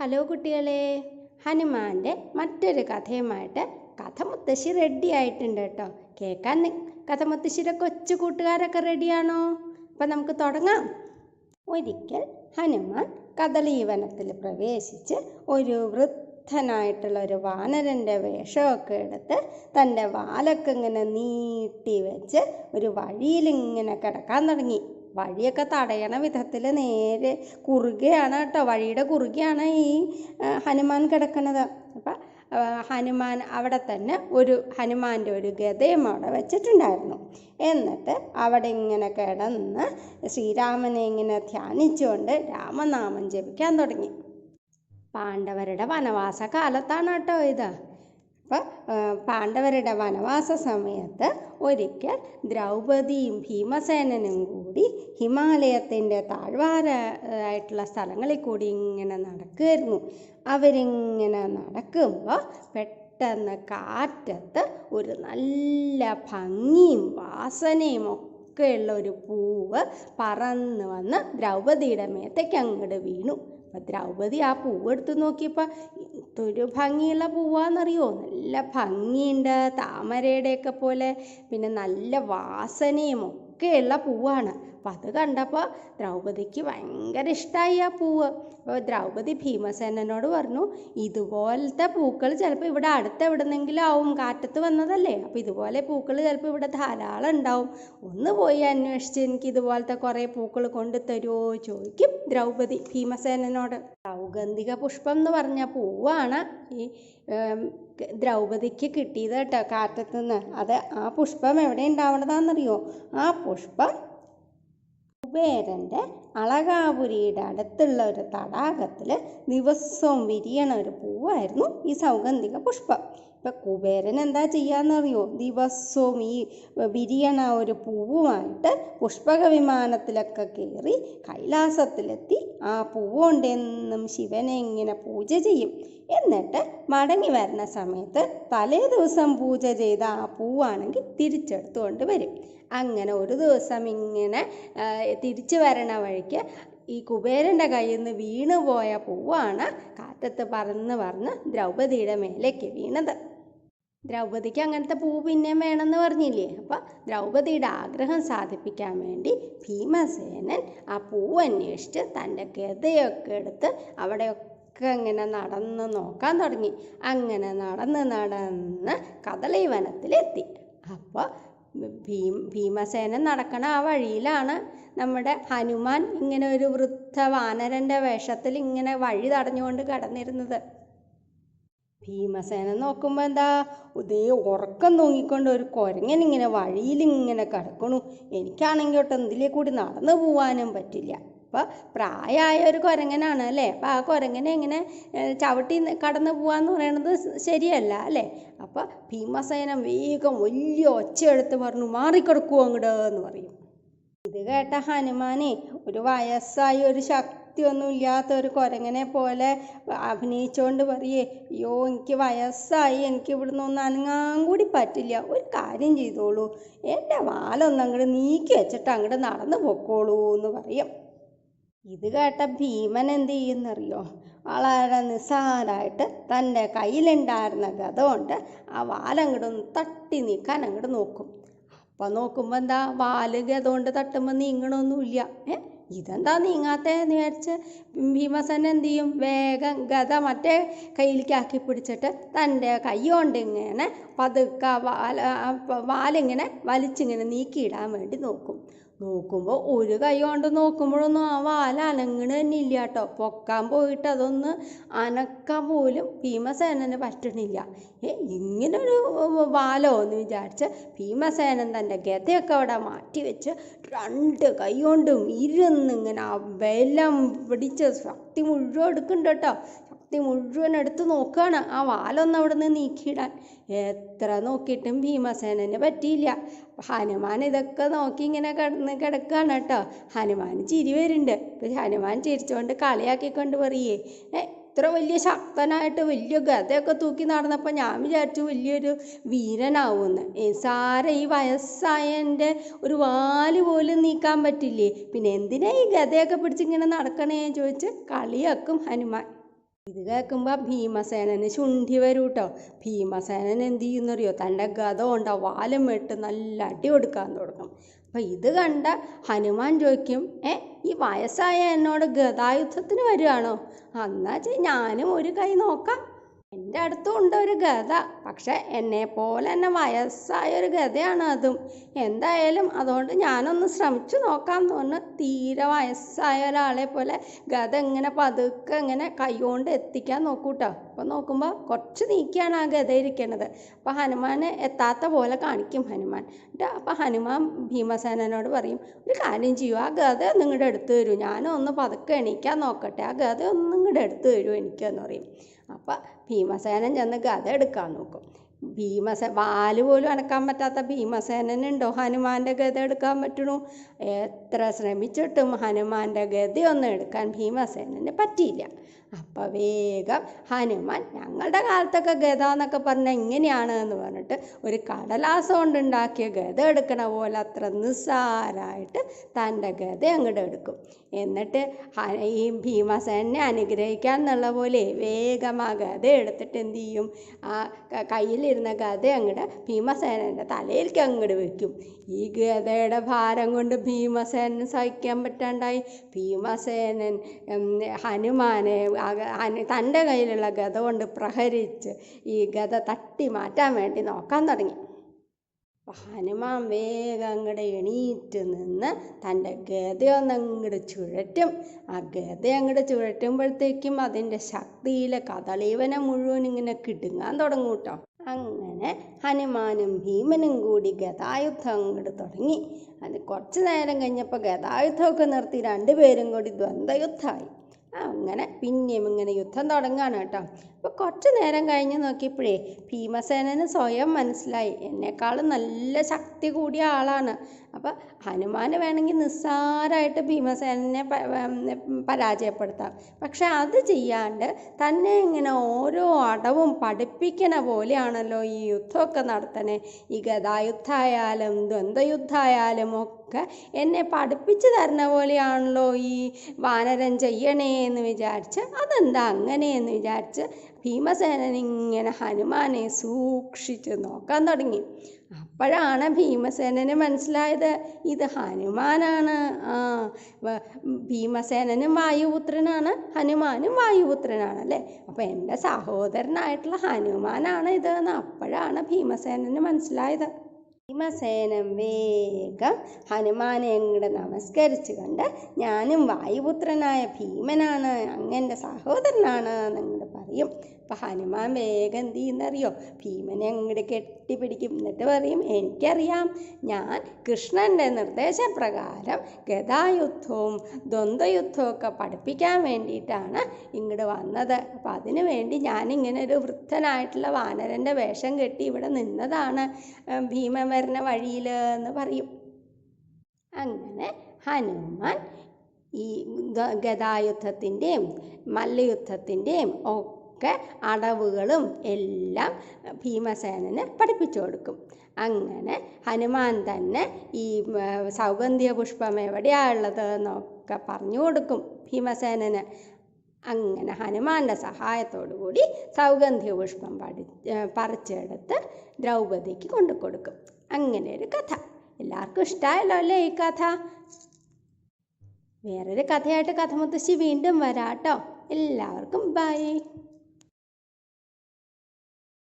Hello കുട്ടികളെ ഹനുമാന്റെ മറ്റൊരു കഥയുമായിട്ട് കഥ മുത്തശ്ശി റെഡി ആയിട്ടുണ്ട് കേട്ടോ. കേൾക്കാൻ കഥ മുത്തശ്ശിയുടെ കൊച്ചു കൂട്ടുകാരൊക്കെ റെഡിയാണോ അപ്പം നമുക്ക് തുടങ്ങാം. ഒരിക്കൽ ഹനുമാൻ കദളീവനത്തിൽ പ്രവേശിച്ച് ഒരു വൃദ്ധനായിട്ടുള്ള ഒരു വാനരന്റെ വേഷമൊക്കെ എടുത്ത് തന്റെ വാലൊക്കെ ഇങ്ങനെ നീട്ടി വെച്ച് ഒരു വഴിയിലിങ്ങനെ കിടക്കാൻ തുടങ്ങി. വഴിയൊക്കെ തടയണ വിധത്തിൽ നേരെ കുറുകയാണ് കേട്ടോ. വഴിയുടെ കുറുകയാണ് ഈ ഹനുമാൻ കിടക്കുന്നത് അപ്പം ഹനുമാൻ അവിടെ തന്നെ ഒരു ഹനുമാന്റെ ഒരു ഗതയും അവിടെ വെച്ചിട്ടുണ്ടായിരുന്നു. എന്നിട്ട് അവിടെ ഇങ്ങനെ കിടന്ന് ശ്രീരാമനെ ഇങ്ങനെ ധ്യാനിച്ചുകൊണ്ട് രാമനാമം ജപിക്കാൻ തുടങ്ങി. പാണ്ഡവരുടെ വനവാസ കാലത്താണ് കേട്ടോ ഇത്. അപ്പം പാണ്ഡവരുടെ വനവാസ സമയത്ത് ഒരിക്കൽ ദ്രൗപദിയും ഭീമസേനനും കൂടി ഹിമാലയത്തിന്റെ താഴ്വാര ആയിട്ടുള്ള സ്ഥലങ്ങളിൽ കൂടി ഇങ്ങനെ നടക്കുമായിരുന്നു അവരിങ്ങനെ നടക്കുമ്പോൾ പെട്ടെന്ന് കാറ്റത്ത് ഒരു നല്ല ഭംഗിയും വാസനയും ഒക്കെയുള്ള ഒരു പൂവ് പറന്ന് വന്ന് ദ്രൗപദിയുടെ മേത്തേക്ക് അങ്ങോട്ട് വീണു. അപ്പം ദ്രൗപദി ആ പൂവെടുത്ത് നോക്കിയപ്പോൾ എന്തൊരു ഭംഗിയുള്ള പൂവാന്നറിയോ? നല്ല ഭംഗിയുണ്ട് താമരയുടെയൊക്കെ പോലെ. പിന്നെ നല്ല വാസനയും ഒക്കെയുള്ള പൂവാണ്. അപ്പം അത് കണ്ടപ്പോൾ ദ്രൗപദിക്ക് ഭയങ്കര ഇഷ്ടമായി ആ പൂവ്. അപ്പോൾ ദ്രൗപദി ഭീമസേനനോട് പറഞ്ഞു ഇതുപോലത്തെ പൂക്കൾ ചിലപ്പോൾ ഇവിടെ അടുത്ത് എവിടെന്നെങ്കിലും ആവും കാറ്റത്ത് വന്നതല്ലേ? അപ്പോൾ ഇതുപോലെ പൂക്കൾ ചിലപ്പോൾ ഇവിടെ ധാരാളം ഉണ്ടാവും. ഒന്ന് പോയി അന്വേഷിച്ച് എനിക്ക് ഇതുപോലത്തെ കുറേ പൂക്കൾ കൊണ്ടു തരുമോ ചോദിക്കും ദ്രൗപദി ഭീമസേനനോട്. സൗഗന്ധിക പുഷ്പം എന്ന് പറഞ്ഞ പൂവാണ് ഈ ദ്രൗപദിക്ക് കിട്ടിയത് കേട്ടോ കാറ്റത്തുനിന്ന് അത് ആ പുഷ്പം എവിടെ ഉണ്ടാവണതാണെന്നറിയോ ആ പുഷ്പം കുബേരന്റെ അളകാപുരിയുടെ അടുത്തുള്ള ഒരു തടാകത്തിൽ ദിവസവും വിരിയണ ഒരു പൂവായിരുന്നു ഈ സൗഗന്ധിക പുഷ്പം. ഇപ്പം കുബേരൻ എന്താ ചെയ്യാന്നറിയോ? ദിവസവും ഈ വിരിയണ ഒരു പൂവുമായിട്ട് പുഷ്പക വിമാനത്തിലൊക്കെ കയറി കൈലാസത്തിലെത്തി ആ പൂവ് കൊണ്ടെന്നും ശിവനെ ഇങ്ങനെ പൂജ ചെയ്യും. എന്നിട്ട് മടങ്ങി വരുന്ന സമയത്ത് തലേ ദിവസം പൂജ ചെയ്ത ആ പൂവാണെങ്കിൽ തിരിച്ചെടുത്തുകൊണ്ട് വരും. അങ്ങനെ ഒരു ദിവസം ഇങ്ങനെ തിരിച്ചു വരണ വഴിക്ക് ഈ കുബേരന്റെ കയ്യിൽ നിന്ന് വീണു പോയ പൂവാണ് കാറ്റത്ത് പറന്ന് പറന്ന് ദ്രൗപതിയുടെ മേലേക്ക് വീണത്. ദ്രൗപതിക്ക് അങ്ങനത്തെ പൂ പിന്നെയും വേണമെന്ന് പറഞ്ഞില്ലേ? അപ്പം ദ്രൗപതിയുടെ ആഗ്രഹം സാധിപ്പിക്കാൻ വേണ്ടി ഭീമസേനൻ ആ പൂവ് അന്വേഷിച്ച് തന്റെ ഗതയൊക്കെ എടുത്ത് അവിടെയൊക്കെ ഇങ്ങനെ നടന്ന് നോക്കാൻ തുടങ്ങി. അങ്ങനെ നടന്ന് നടന്ന് കദളി വനത്തിലെത്തി അപ്പോൾ ഭീം ഭീമസേനൻ നടക്കണ ആ വഴിയിലാണ് നമ്മുടെ ഹനുമാൻ ഇങ്ങനെ ഒരു വൃദ്ധ വാനരന്റെ വേഷത്തിൽ ഇങ്ങനെ വഴി തടഞ്ഞുകൊണ്ട് കടന്നിരുന്നത്. ഭീമസേന നോക്കുമ്പോൾ എന്താ ഇതേ ഉറക്കം തൂങ്ങിക്കൊണ്ട് ഒരു കുരങ്ങൻ ഇങ്ങനെ വഴിയിലിങ്ങനെ കിടക്കണു. എനിക്കാണെങ്കിൽ ഒട്ട് എന്തിലേ കൂടി നടന്നു പോവാനും പറ്റില്ല. അപ്പോൾ പ്രായമായ ഒരു കുരങ്ങനാണ് അല്ലേ? അപ്പോൾ ആ കുരങ്ങനെ ഇങ്ങനെ ചവിട്ടി കടന്നു പോവാന്ന് പറയണത് ശരിയല്ല അല്ലേ? അപ്പോൾ ഭീമസേനം വേഗം വലിയ ഒച്ചയെടുത്ത് പറഞ്ഞു മാറിക്കിടക്കുവോ അങ്ങോട്ട് എന്ന് പറയും. ഇത് കേട്ട ഹനുമാനെ ഒരു വയസ്സായി ഒരു ശക്തിയൊന്നും ഇല്ലാത്ത ഒരു കുരങ്ങനെ പോലെ അഭിനയിച്ചുകൊണ്ട് പറയേ അയ്യോ എനിക്ക് വയസ്സായി എനിക്ക് ഇവിടുന്ന് ഒന്ന് അനങ്ങാൻ കൂടി പറ്റില്ല ഒരു കാര്യം ചെയ്തോളൂ എന്റെ വാലൊന്ന് അങ്ങോട്ട് നീക്കി വെച്ചിട്ട് അങ്ങോട്ട് നടന്നു പൊക്കോളൂ എന്ന് പറയും. ഇത് കേട്ട ഭീമൻ എന്ത് ചെയ്യുന്നറിയോ? വളരെ നിസ്സാരമായിട്ട് തന്റെ കയ്യിലുണ്ടായിരുന്ന ഗത കൊണ്ട് ആ വാലങ്ങോട്ടൊന്ന് തട്ടി നീക്കാൻ അങ്ങോട്ട് നോക്കും. അപ്പം നോക്കുമ്പോൾ എന്താ? വാൽ ഗത കൊണ്ട് തട്ടുമ്പോൾ നീങ്ങണമൊന്നുമില്ല ഏ? ഇതെന്താ നീങ്ങാത്തേന്ന് വിചാരിച്ച് ഭീമസൻ എന്ത് ചെയ്യും? വേഗം ഗത മറ്റേ കയ്യിലേക്ക് ആക്കി പിടിച്ചിട്ട് തന്റെ കൈ കൊണ്ട് ഇങ്ങനെ പതുക്കെ വാല വാലിങ്ങനെ വലിച്ചിങ്ങനെ നീക്കിയിടാൻ വേണ്ടി നോക്കും. നോക്കുമ്പോൾ ഒരു കൈ കൊണ്ട് നോക്കുമ്പോഴൊന്നും ആ വാല അനങ്ങണ തന്നെ ഇല്ല കേട്ടോ. പൊക്കാൻ പോയിട്ട് അതൊന്ന് അനക്കാൻ പോലും ഭീമസേനന് പറ്റണില്ല. ഏ ഇങ്ങനൊരു വാലോ എന്ന് വിചാരിച്ച് ഭീമസേനൻ തന്റെ ഗതയൊക്കെ അവിടെ മാറ്റി വെച്ച് രണ്ട് കൈ കൊണ്ടും ഇരുന്നിങ്ങനെ ബലം പിടിച്ച് ശക്തി മുഴുവൻ എടുക്കുന്നുണ്ട് കേട്ടോ. ശക്തി മുഴുവൻ എടുത്ത് നോക്കുകയാണ് ആ വാലൊന്ന് അവിടെ നിന്ന് നീക്കിയിടാൻ. എത്ര നോക്കിയിട്ടും ഭീമസേനന് പറ്റിയില്ല. ഹനുമാൻ ഇതൊക്കെ നോക്കി ഇങ്ങനെ കിടന്ന് കിടക്കുകയാണ് കേട്ടോ. ഹനുമാൻ ചിരി വരുന്നുണ്ട്. ഇപ്പം ഹനുമാൻ ചിരിച്ചുകൊണ്ട് കളിയാക്കിക്കൊണ്ട് പറയേ ഇത്ര വലിയ ശക്തനായിട്ട് വലിയ ഗതയൊക്കെ തൂക്കി നടന്നപ്പോൾ ഞാൻ വിചാരിച്ചു വലിയൊരു വീരനാവുമെന്ന് സാര ഈ വയസ്സായ എന്റെ ഒരു വാൽ പോലും നീക്കാൻ പറ്റില്ലേ? പിന്നെ എന്തിനാ ഈ ഗതയൊക്കെ പിടിച്ചിങ്ങനെ നടക്കണേ? ചോദിച്ച് കളിയാക്കും ഹനുമാൻ. ഇത് കേൾക്കുമ്പോൾ ഭീമസേനന് ശുണ്ഠി വരും കേട്ടോ ഭീമസേനൻ എന്ത് ചെയ്യുന്നറിയോ? തന്റെ ഗത കൊണ്ട് വാലം വെട്ട് നല്ല അടി കൊടുക്കാൻ തുടങ്ങും. അപ്പം ഇത് കണ്ട ഹനുമാൻ ചോദിക്കും ഏ ഈ വയസ്സായ എന്നോട് ഗതായുദ്ധത്തിന് വരികയാണോ? എന്നാ ഞാനും ഒരു കൈ നോക്കാം. എന്റെ അടുത്തും ഉണ്ട് ഒരു ഗത പക്ഷെ എന്നെ പോലെ തന്നെ വയസ്സായ ഒരു ഗതയാണ് അതും. എന്തായാലും അതുകൊണ്ട് ഞാനൊന്ന് ശ്രമിച്ചു നോക്കാം എന്ന് പറഞ്ഞ് തീരെ വയസ്സായ ഒരാളെ പോലെ ഗത ഇങ്ങനെ പതുക്കെ ഇങ്ങനെ കൈകൊണ്ട് എത്തിക്കാൻ നോക്കൂട്ടോ അപ്പോൾ നോക്കുമ്പോൾ കുറച്ച് നീക്കിയാണ് ആ ഗത ഇരിക്കുന്നത് അപ്പോൾ ഹനുമാന് എത്താത്ത പോലെ കാണിക്കും ഹനുമാൻ. എന്നിട്ട് അപ്പോൾ ഹനുമാൻ ഭീമസേനോട് പറയും ഒരു കാര്യം ചെയ്യൂ ആ ഗത നിങ്ങളുടെ അടുത്ത് എടുത്തു തരൂ. ഞാനും ഒന്ന് പതുക്കെ എണീക്കാൻ നോക്കട്ടെ. ആ ഗത ഒന്ന് നിങ്ങളുടെ എടുത്തു തരൂ എനിക്കെന്ന് പറയും. അപ്പം ഭീമസേനൻ ചെന്ന് ഗത എടുക്കാൻ നോക്കും. ഭീമസേ വാൽ പോലും അനക്കാൻ പറ്റാത്ത ഭീമസേനനുണ്ടോ ഹനുമാന്റെ ഗത എടുക്കാൻ പറ്റണു? എത്ര ശ്രമിച്ചിട്ടും ഹനുമാന്റെ ഗതയൊന്നും എടുക്കാൻ ഭീമസേനന് പറ്റിയില്ല. അപ്പം വേഗം ഹനുമാൻ ഞങ്ങളുടെ കാലത്തൊക്കെ ഗത എന്നൊക്കെ പറഞ്ഞാൽ എങ്ങനെയാണ് എന്ന് പറഞ്ഞിട്ട് ഒരു കടലാസം കൊണ്ടുണ്ടാക്കിയ ഗത എടുക്കണ പോലെ അത്ര നിസ്സാരമായിട്ട് തന്റെ ഗത അങ്ങോട്ട് എടുക്കും. എന്നിട്ട് ഈ ഭീമസേനെ അനുഗ്രഹിക്കാൻ എന്നുള്ള പോലെ വേഗം ആ ഗത എടുത്തിട്ട് എന്ത് ചെയ്യും? ആ ക- കയ്യിലിരുന്ന ഗത അങ്ങോട്ട് ഭീമസേനന്റെ തലയിലേക്ക് അങ്ങോട്ട് വെക്കും. ഈ ഗതയുടെ ഭാരം കൊണ്ട് ഭീമസേനൻ സഹിക്കാൻ പറ്റാണ്ടായി. ഭീമസേനൻ ഹനുമാനെ തന്റെ കയ്യിലുള്ള ഗത കൊണ്ട് പ്രഹരിച്ച് ഈ ഗത തട്ടി മാറ്റാൻ വേണ്ടി നോക്കാൻ തുടങ്ങി. ഹനുമാൻ വേഗം അങ്ങോട്ട് എണീറ്റ് നിന്ന് തന്റെ ഗതയൊന്ന് അങ്ങോട്ട് ചുഴറ്റും. ആ ഗത അങ്ങോട്ട് ചുഴറ്റുമ്പോഴത്തേക്കും അതിന്റെ ശക്തിയിൽ കദളീവനെ മുഴുവൻ ഇങ്ങനെ കിടുങ്ങാൻ തുടങ്ങും കേട്ടോ. അങ്ങനെ ഹനുമാനും ഭീമനും കൂടി ഗതായുദ്ധം അങ്ങോട്ട് തുടങ്ങി. അത് കുറച്ച് നേരം കഴിഞ്ഞപ്പോൾ ഗതായുദ്ധമൊക്കെ നിർത്തി രണ്ടുപേരും കൂടി ദ്വന്ദ്വയുദ്ധമായി അങ്ങനെ പിന്നെയും ഇങ്ങനെ യുദ്ധം തുടങ്ങുകയാണ് കേട്ടോ. അപ്പോൾ കുറച്ച് നേരം കഴിഞ്ഞ് നോക്കിയപ്പോഴേ ഭീമസേനന് സ്വയം മനസ്സിലായി. എന്നെക്കാളും നല്ല ശക്തി കൂടിയ ആളാണ്. അപ്പോൾ ഹനുമാന് വേണമെങ്കിൽ നിസ്സാരമായിട്ട് ഭീമസേനനെ പരാജയപ്പെടുത്താം. പക്ഷെ അത് ചെയ്യാണ്ട് തന്നെ ഇങ്ങനെ ഓരോ അടവും പഠിപ്പിക്കണ പോലെയാണല്ലോ ഈ യുദ്ധമൊക്കെ നടത്തണേ. ഈ ഗതായുദ്ധമായാലും ദ്വന്ദ്വയുദ്ധമായാലും ഒക്കെ എന്നെ പഠിപ്പിച്ചു തരണ പോലെയാണല്ലോ ഈ വാനരം ചെയ്യണേ എന്ന് വിചാരിച്ച്. അതെന്താ അങ്ങനെയെന്ന് വിചാരിച്ച് ഭീമസേനൻ ഇങ്ങനെ ഹനുമാനെ സൂക്ഷിച്ച് നോക്കാൻ തുടങ്ങി. അപ്പോഴാണ് ഭീമസേനന് മനസ്സിലായത് ഇത് ഹനുമാനാണ്. ആ ഭീമസേനനും വായുപുത്രനാണ് ഹനുമാനും വായുപുത്രനാണ് അല്ലേ? അപ്പോൾ എന്റെ സഹോദരനായിട്ടുള്ള ഹനുമാനാണ് ഇത് എന്ന് അപ്പോഴാണ് ഭീമസേനന് മനസ്സിലായത്. ഭീമസേനൻ വേഗം ഹനുമാനെ അങ്ങോട്ട് നമസ്കരിച്ചു കൊണ്ട് ഞാനും വായുപുത്രനായ ഭീമനാണ് അങ്ങന്റെ സഹോദരനാണ് എന്നങ്ങോട്ട് പറയും. അപ്പം ഹനുമാൻ വേഗം എന്ത് ചെയ്യുന്നറിയോ ഭീമനെ അങ്ങോട്ട് കെട്ടിപ്പിടിക്കും. എന്നിട്ട് പറയും എനിക്കറിയാം. ഞാൻ കൃഷ്ണന്റെ നിർദ്ദേശപ്രകാരം ഗതായുദ്ധവും ദ്വന്ദ്വയുദ്ധവും ഒക്കെ പഠിപ്പിക്കാൻ വേണ്ടിയിട്ടാണ് ഇങ്ങോട്ട് വന്നത്. അപ്പം അതിനു വേണ്ടി ഞാനിങ്ങനെ ഒരു വൃദ്ധനായിട്ടുള്ള വാനരന്റെ വേഷം കെട്ടി ഇവിടെ നിന്നതാണ് ഭീമൻ വരുന്ന വഴിയിൽ എന്ന് പറയും. അങ്ങനെ ഹനുമാൻ ഈ ഗതായുദ്ധത്തിന്റെയും മല്ലയുദ്ധത്തിന്റെയും ഒക്കെ അടവുകളും എല്ലാം ഭീമസേനന് പഠിപ്പിച്ചു കൊടുക്കും. അങ്ങനെ ഹനുമാൻ തന്നെ ഈ സൗഗന്ധിക പുഷ്പം എവിടെയാണുള്ളത് എന്നൊക്കെ പറഞ്ഞു കൊടുക്കും ഭീമസേനന്. അങ്ങനെ ഹനുമാന്റെ കൂടി സൗഗന്ധിക പുഷ്പം പഠി പറിച്ചെടുത്ത് ദ്രൗപദിക്ക് കൊണ്ടു കൊടുക്കും. അങ്ങനെ ഒരു കഥ. എല്ലാവർക്കും ഇഷ്ടമായല്ലോ അല്ലേ ഈ കഥ? വേറൊരു കഥയായിട്ട് കഥ മുത്തശ്ശി വീണ്ടും വരാട്ടോ. എല്ലാവർക്കും ബൈ.